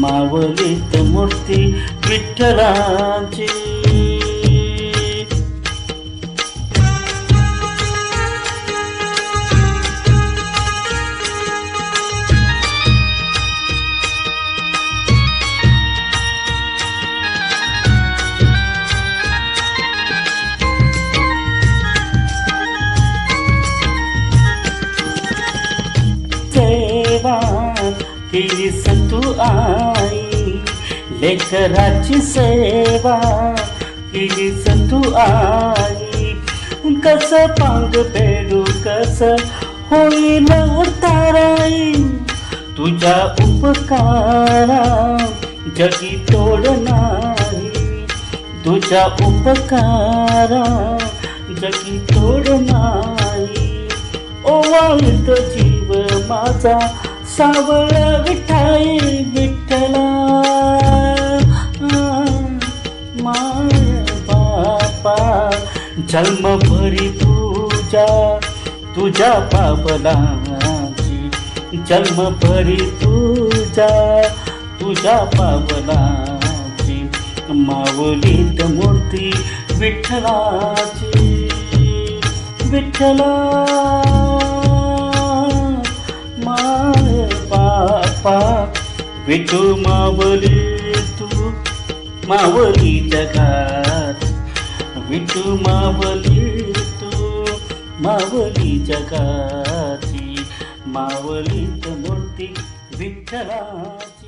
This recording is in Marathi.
मावलीत मूर्ती विठ्ठलाची सेवा केली संतू आई लेकराची सेवा. केली संतू आई कस पांग पेडू कस होईल ताराई तुझ्या उपकारा जगी तोड नाही. तुझ्या उपकारा जगी तोड नाही. ओवाळत जीव माझा सावळ विठाई विठ्ठला. माय बापा जन्म भरी तुझ्या तुझ्या पावलाची. जन्म भरी तुझ्या तुझ्या पावलाची. माऊलीत मूर्ती विठ्ठलाची. विठ्ठला. विठू मावली तू मावली जगात. विठू मावली तू मावली जगाची. मावलीत मूर्ती विठ्ठलाची.